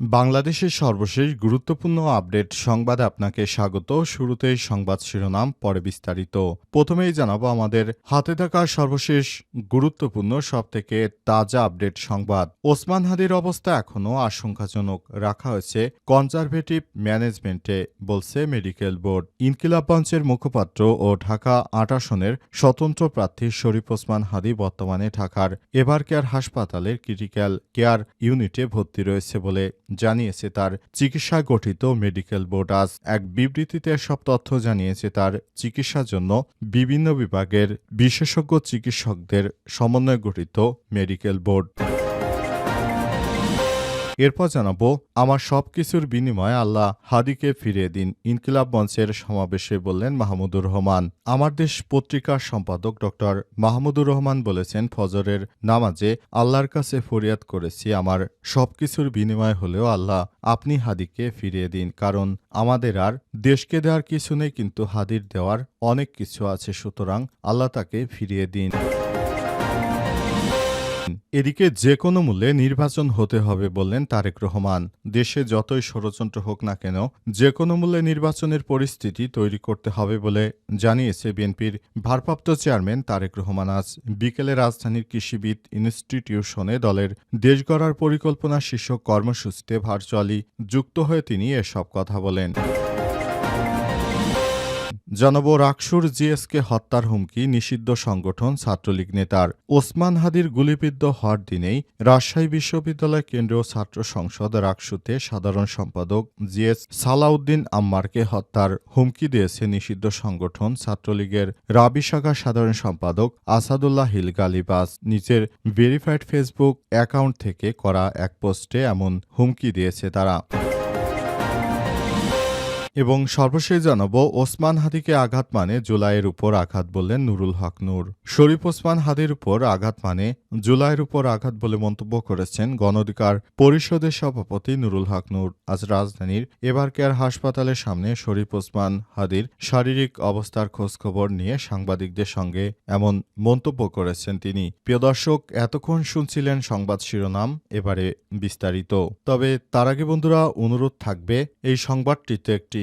বাংলাদেশের সর্বশেষ গুরুত্বপূর্ণ আপডেট সংবাদে আপনাকে স্বাগত। শুরুতেই সংবাদ শিরোনাম, পরে বিস্তারিত। প্রথমেই জানাব আমাদের হাতে থাকা সর্বশেষ গুরুত্বপূর্ণ, সবথেকে তাজা আপডেট সংবাদ। ওসমান হাদির অবস্থা এখনও আশঙ্কাজনক রাখা হয়েছে। কনজারভেটিভ ম্যানেজমেন্টে বলছে মেডিকেল বোর্ড। ইনকিলাব মঞ্চের মুখপাত্র ও ঢাকা আট আসনের স্বতন্ত্র প্রার্থী শরীফ ওসমান হাদি বর্তমানে ঢাকার এভার কেয়ার হাসপাতালের ক্রিটিক্যাল কেয়ার ইউনিটে ভর্তি রয়েছে বলে জানিয়েছে তার চিকিৎসা গঠিত মেডিকেল বোর্ড। আজ এক বিবৃতিতে সব তথ্য জানিয়েছে তার চিকিৎসার জন্য বিভিন্ন বিভাগের বিশেষজ্ঞ চিকিৎসকদের সমন্বয়ে গঠিত মেডিকেল বোর্ড। এরপর জানাব, আমার সবকিছুর বিনিময়ে আল্লাহ হাদিকে ফিরিয়ে দিন, ইনকিলাব মঞ্চের সমাবেশে বললেন মাহমুদুর রহমান। আমার দেশ পত্রিকার সম্পাদক ডক্টর মাহমুদুর রহমান বলেছেন, ফজরের নামাজে আল্লাহর কাছে ফরিয়াদ করেছি, আমার সবকিছুর বিনিময় হলেও আল্লাহ আপনি হাদিকে ফিরিয়ে দিন, কারণ আমাদের আর দেশকে দেওয়ার কিছু নেই, কিন্তু হাদির দেওয়ার অনেক কিছু আছে, সুতরাং আল্লাহ তাকে ফিরিয়ে দিন। এদিকে যে কোনো মূল্যে নির্বাচন হতে হবে বললেন তারেক রহমান। দেশে যতই ষড়যন্ত্র হোক না কেন যে কোনো মূল্যে নির্বাচনের পরিস্থিতি তৈরি করতে হবে বলে জানিয়েছে বিএনপির ভারপ্রাপ্ত চেয়ারম্যান তারেক রহমান। আজ বিকেলে রাজধানীর কৃষিবিদ ইনস্টিটিউশনে দলের দেশ গড়ার পরিকল্পনা শীর্ষক কর্মসূচিতে ভার্চুয়ালি যুক্ত হয়ে তিনি এসব কথা বলেন। জানাব রাকসুর জিএসকে হত্যার হুমকি, নিষিদ্ধ সংগঠন ছাত্রলীগ নেতার। ওসমান হাদির গুলিবিদ্ধ হওয়ার দিনেই রাজশাহী বিশ্ববিদ্যালয় কেন্দ্রীয় ছাত্র সংসদ রাকসুতে সাধারণ সম্পাদক জিএস সালাউদ্দিন আম্মারকে হত্যার হুমকি দিয়েছে নিষিদ্ধ সংগঠন ছাত্রলীগের রাবি শাখার সাধারণ সম্পাদক আসাদুল্লাহ হিল গালিবাস নিজের ভেরিফাইড ফেসবুক অ্যাকাউন্ট থেকে করা এক পোস্টে এমন হুমকি দিয়েছে তারা। এবং সর্বশেষ জানাব, ওসমান হাদিকে আঘাত মানে জুলাইয়ের উপর আঘাত বললেন নুরুল হক নূর। শরীফ ওসমান হাদির উপর আঘাত মানে জুলাইয়ের উপর আঘাত বলে মন্তব্য করেছেন গণঅধিকার পরিষদের সভাপতি নুরুল হক নূর। আজ রাজধানীর এবার কেয়ার হাসপাতালের সামনে শরীফ ওসমান হাদির শারীরিক অবস্থার খোঁজখবর নিয়ে সাংবাদিকদের সঙ্গে এমন মন্তব্য করেছেন তিনি। প্রিয় দর্শক, এতক্ষণ শুনছিলেন সংবাদ শিরোনাম, এবারে বিস্তারিত। তবে তার আগে বন্ধুরা, অনুরোধ থাকবে, এই সংবাদটিতে একটি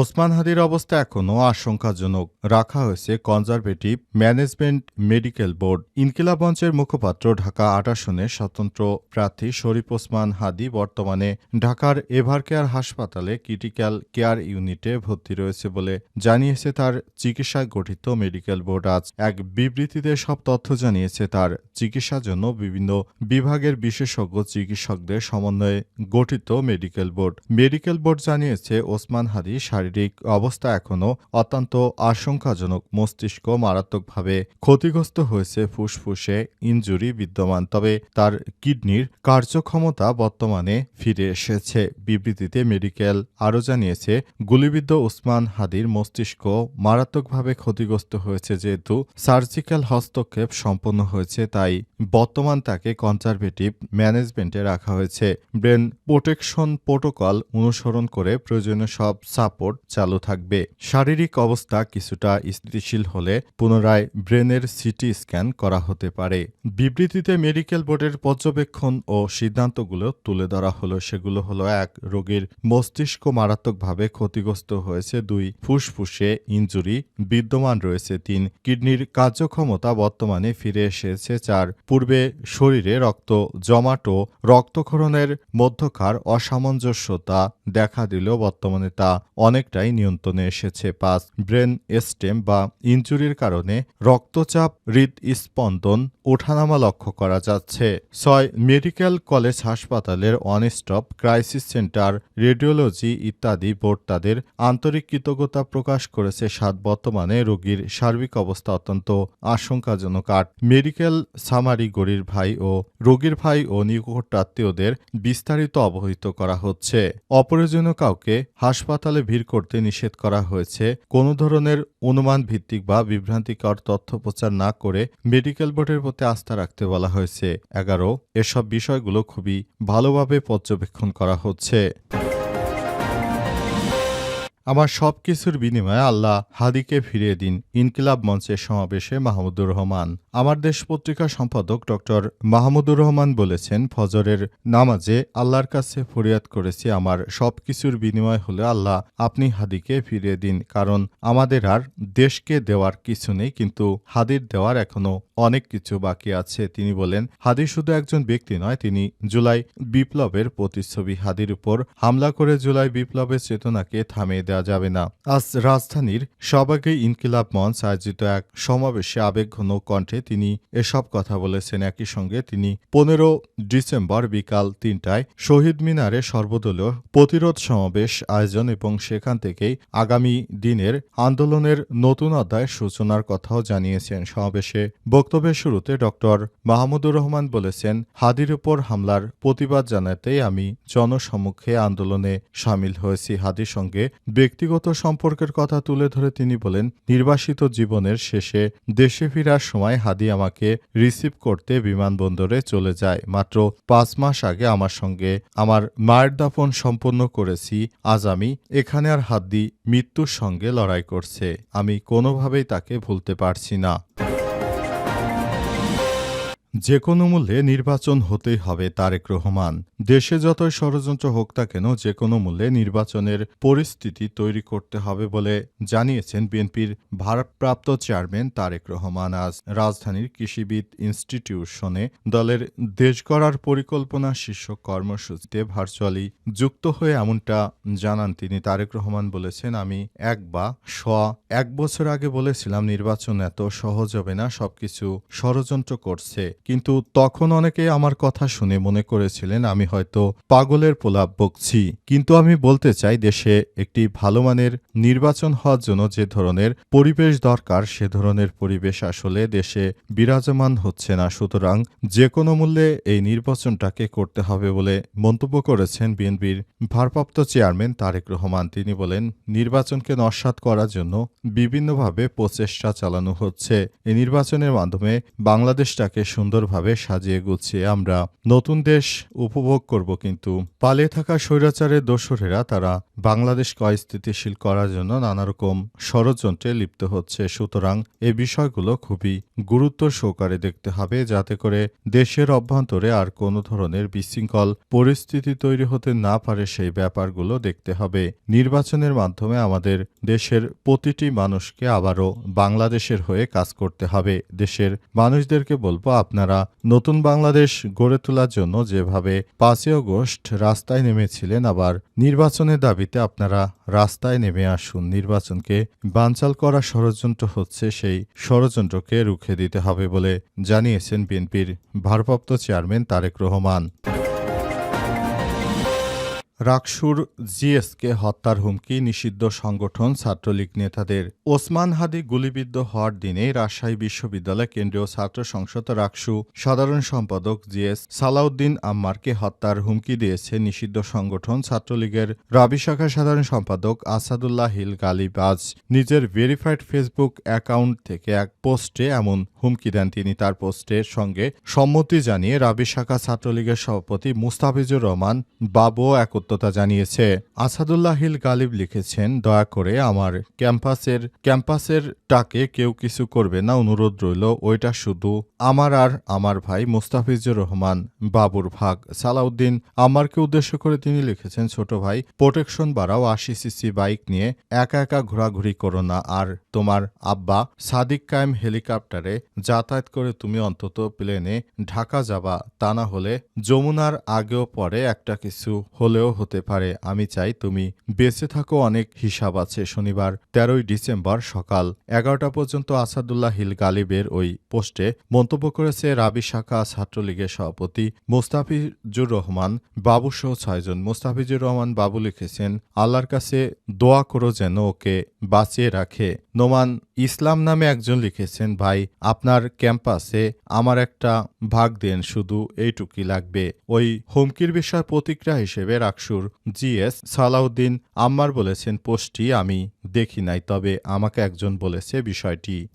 ওসমান হাদির অবস্থা এখনও আশঙ্কাজনক। রাখা হয়েছে কনজারভেটিভ ম্যানেজমেন্ট মেডিকেল বোর্ড। ইনকিলাব মঞ্চের মুখপাত্র ঢাকা আট স্বতন্ত্র প্রার্থী শরীফ ওসমান হাদি বর্তমানে ঢাকার এভার কেয়ার হাসপাতালে ক্রিটিক্যাল কেয়ার ইউনিটে ভর্তি রয়েছে বলে জানিয়েছে তার চিকিৎসায় গঠিত মেডিকেল বোর্ড। আজ এক বিবৃতিতে সব তথ্য জানিয়েছে তার চিকিৎসার জন্য বিভিন্ন বিভাগের বিশেষজ্ঞ চিকিৎসকদের সমন্বয়ে গঠিত মেডিকেল বোর্ড। মেডিকেল বোর্ড জানিয়েছে ওসমান হাদি শারীরিক অবস্থা এখনও অত্যন্ত আশঙ্কাজনক। মস্তিষ্ক মারাত্মকভাবে ক্ষতিগ্রস্ত হয়েছে, ফুসফুসে ইনজুরি বিদ্যমান, তবে তার কিডনির কার্যক্ষমতা বর্তমানে ফিরে এসেছে। বিবৃতিতে মেডিকেল আরও জানিয়েছে, গুলিবিদ্ধ উসমান হাদির মস্তিষ্ক মারাত্মকভাবে ক্ষতিগ্রস্ত হয়েছে, যেহেতু সার্জিক্যাল হস্তক্ষেপ সম্পন্ন হয়েছে, তাই বর্তমান তাকে কনজারভেটিভ ম্যানেজমেন্টে রাখা হয়েছে। ব্রেন প্রোটেকশন প্রোটোকল অনুসরণ করে প্রয়োজনীয় সব সাপোর্ট চালু থাকবে। শারীরিক অবস্থা কিছুটা স্থিতিশীল হলে পুনরায় ব্রেনের সিটি স্ক্যান করা হতে পারে। বিবৃতিতে মেডিকেল বোর্ডের পর্যবেক্ষণ ও সিদ্ধান্তগুলো তুলে ধরা হলো। সেগুলো হলো এক, রোগীর মস্তিষ্ক মারাত্মকভাবে ক্ষতিগ্রস্ত হয়েছে। দুই, ফুসফুসে ইনজুরি বিদ্যমান রয়েছে। তিন, কিডনির কার্যক্ষমতা বর্তমানে ফিরে এসেছে। চার পূর্বে শরীরে রক্ত জমাটো রক্তক্ষরণের মধ্যকার অসামঞ্জস্যতা দেখা দিলেও বর্তমানে তা অনেকটাই নিয়ন্ত্রণে এসেছে। পাঁচ, ব্রেন স্টেম বা ইঞ্জুরির কারণে রক্তচাপ, হৃদস্পন্দন ওঠানামা লক্ষ্য করা যাচ্ছে। ছয়, মেডিকেল কলেজ হাসপাতালের ওয়ান ক্রাইসিস সেন্টার, রেডিওলজি ইত্যাদি বোর্ড তাদের আন্তরিক কৃতজ্ঞতা প্রকাশ করেছে সাত বর্তমানে রোগীর সার্বিক অবস্থা অত্যন্ত আশঙ্কাজনক। আট, মেডিকেল সামারি গরির ভাই ও রোগীর ভাই ও নিকটাত্মীয়দের বিস্তারিত অবহিত করা হচ্ছে। অপ্রয়োজনীয় কাউকে হাসপাতালে ভিড় করতে নিষেধ করা হয়েছে। কোনো ধরনের অনুমান ভিত্তিক বা বিভ্রান্তিকর তথ্য প্রচার না করে মেডিকেল বোর্ডের প্রতি আস্থা রাখতে বলা হয়েছে। এগারো এসব বিষয়গুলো খুবই ভালোভাবে পর্যবেক্ষণ করা হচ্ছে। আমার সব কিছুর বিনিময়ে আল্লাহ হাদিকে ফিরিয়ে দিন ইনকিলাব মঞ্চের সমাবেশে মাহমুদুর রহমান। আমার দেশ পত্রিকা সম্পাদক ডক্টর মাহমুদুর রহমান বলেছেন, ফজরের নামাজে আল্লাহর কাছে ফরিয়াদ করেছি, আমার সব কিছুর বিনিময় হলে আল্লাহ আপনি হাদিকে ফিরিয়ে দিন, কারণ আমাদের আর দেশকে দেওয়ার কিছু নেই, কিন্তু হাদির দেওয়ার এখনও অনেক কিছু বাকি আছে। তিনি বলেন, হাদি শুধু একজন ব্যক্তি নয়, তিনি জুলাই বিপ্লবের প্রতিচ্ছবি হাদির উপর হামলা করে জুলাই বিপ্লবের চেতনাকে থামিয়ে দেওয়া যাবে না। আজ রাজধানীর সবাগে ইনকিলাব মঞ্চ আয়োজিত এক সমাবেশে আবেগঘন কণ্ঠে তিনি এসব কথা বলেছেন। একই সঙ্গে তিনি পনেরো ডিসেম্বর বিকাল তিনটায় শহীদ মিনারে সর্বদলীয় প্রতিরোধ সমাবেশ আয়োজন এবং সেখান থেকেই আগামী দিনের আন্দোলনের নতুন অধ্যায় সূচনার কথাও জানিয়েছেন। সমাবেশে বক্তব্যের শুরুতে ডক্টর মাহমুদুর রহমান বলেছেন, হাদির উপর হামলার প্রতিবাদ জানাতেই আমি জনসম্মুখে আন্দোলনে সামিল হয়েছি। হাদির সঙ্গে ব্যক্তিগত সম্পর্কের কথা তুলে ধরে তিনি বলেন, নির্বাসিত জীবনের শেষে দেশে ফেরার সময় হাদি আমাকে রিসিভ করতে বিমানবন্দরে চলে যায়। মাত্র পাঁচ মাস আগে আমার সঙ্গে আমার মায়ের দাফন সম্পন্ন করেছি। আজ আমি এখানে আর হাদি মৃত্যুর সঙ্গে লড়াই করছে। আমি কোনোভাবেই তাকে ভুলতে পারছি না। যে কোনো মূল্যে নির্বাচন হতেই হবে তারেক রহমান। দেশে যতই ষড়যন্ত্র হোক তা কেন যে কোনো মূল্যে নির্বাচনের পরিস্থিতি তৈরি করতে হবে বলে জানিয়েছেন বিএনপির ভারপ্রাপ্ত চেয়ারম্যান তারেক রহমান। আজ রাজধানীর কৃষিবিদ ইনস্টিটিউশনে দলের দেশ গড়ার পরিকল্পনা শীর্ষক কর্মসূচিতে ভার্চুয়ালি যুক্ত হয়ে এমনটা জানান তিনি। তারেক রহমান বলেছেন, আমি এক বা স এক বছর আগে বলেছিলাম, নির্বাচন এত সহজ হবে না, সবকিছু ষড়যন্ত্র করছে। কিন্তু তখন অনেকে আমার কথা শুনে মনে করেছিলেন, আমি হয়তো পাগলের প্রলাপ বকছি। কিন্তু আমি বলতে চাই, দেশে একটি ভালো মানের নির্বাচন হওয়ার জন্য যে ধরনের পরিবেশ দরকার, সে ধরনের পরিবেশ আসলে দেশে বিরাজমান হচ্ছে না। সুতরাং যে কোনো মূল্যে এই নির্বাচনটাকে করতে হবে বলে মন্তব্য করেছেন বিএনপির ভারপ্রাপ্ত চেয়ারম্যান তারেক রহমান। তিনি বলেন, নির্বাচনকে নস্বাত করার জন্য বিভিন্নভাবে প্রচেষ্টা চালানো হচ্ছে। এই নির্বাচনের মাধ্যমে বাংলাদেশটাকে সুন্দরভাবে সাজিয়ে গুছিয়ে আমরা নতুন দেশ উপভোগ করব, কিন্তু পালিয়ে থাকা স্বৈরাচারের দোসরেরা তারা বাংলাদেশকে অস্থিতিশীল করার জন্য নানা রকম ষড়যন্ত্রে লিপ্ত হচ্ছে। সুতরাং এই বিষয়গুলো খুবই গুরুত্ব সহকারে দেখতে হবে, যাতে করে দেশের অভ্যন্তরে আর কোনো ধরনের বিশৃঙ্খল পরিস্থিতি তৈরি হতে না পারে সেই ব্যাপারগুলো দেখতে হবে। নির্বাচনের মাধ্যমে আমাদের দেশের প্রতিটি মানুষকে আবারও বাংলাদেশের হয়ে কাজ করতে হবে। দেশের মানুষদেরকে বলব, আপনারা নতুন বাংলাদেশ গড়ে তোলার জন্য যেভাবে পাঁচই অগস্ট রাস্তায় নেমেছিলেন, আবার নির্বাচনের দাবিতে আপনারা রাস্তায় নেমে আসুন। নির্বাচনকে বানচাল করা ষড়যন্ত্র হচ্ছে, সেই ষড়যন্ত্রকে রুখে দিতে হবে বলে জানিয়েছেন বিএনপির ভারপ্রাপ্ত চেয়ারম্যান তারেক রহমান। রাকসুর জিএসকে হত্যার হুমকি নিষিদ্ধ সংগঠন ছাত্রলীগ নেতাদের। ওসমান হাদি গুলিবিদ্ধ হওয়ার দিনে রাজশাহী বিশ্ববিদ্যালয় কেন্দ্রীয় ছাত্র সংসদ রাকসু সাধারণ সম্পাদক জিএস সালাউদ্দিন আম্মারকে হত্যার হুমকি দিয়েছে নিষিদ্ধ সংগঠন ছাত্রলীগের রাবি শাখা সাধারণ সম্পাদক আসাদুল্লাহ হিল গালিবাজ। নিজের ভেরিফাইড ফেসবুক অ্যাকাউন্ট থেকে এক পোস্টে এমন হুমকি দেন তিনি। তার পোস্টের সঙ্গে সম্মতি জানিয়ে রাবি শাখা ছাত্রলীগের সভাপতি মুস্তাফিজুর রহমান বাবু একত্রতা জানিয়েছে। আসাদুল্লাহ হিল গালিব লিখেছেন, দয়া করে আমার ক্যাম্পাসের ক্যাম্পাসের টাকে কেউ কিছু করবে না, অনুরোধ রইল, ওইটা শুধু আমার আর আমার ভাই মুস্তাফিজুর রহমান বাবুর ভাগ। সালাউদ্দিন আমারকে উদ্দেশ্য করে তিনি লিখেছেন, ছোট ভাই, প্রোটেকশন বাড়াও, আশি সিসি বাইক নিয়ে একা একা ঘোরাঘুরি করো না। আর তোমার আব্বা সাদিক কায়েম হেলিকপ্টারে যাতায়াত করে তুমি অন্তত প্লেনে ঢাকা যাবা, তা না হলে যমুনার আগেও পরে একটা কিছু হলেও হতে পারে। আমি চাই তুমি বেঁচে থাকো, অনেক হিসাব আছে। শনিবার, তেরোই ডিসেম্বর সকাল এগারোটা পর্যন্ত আসাদুল্লাহ হিল গালিবের ওই পোস্টে মন্তব্য করেছে রাবি শাখা ছাত্রলীগের সভাপতি মোস্তাফিজুর রহমান। বাবু সহ ছয়জন মোস্তাফিজুর রহমান বাবু লিখেছেন, আল্লাহর কাছে দোয়া করো যেন ওকে বাঁচিয়ে রাখে। নোমান ইসলাম নামে একজন লিখেছেন, ভাই, আপনার ক্যাম্পাসে আমার একটা ভাগ দেন, শুধু এইটুকি লাগবে। ওই হুমকির বিষয় প্রতিক্রিয়া হিসেবে রাকসুর জিএস সালাউদ্দিন আম্মার বলেছেন, পোস্টটি আমি দেখি নাই, তবে আমাকে একজন বলেছে বিষয়টি।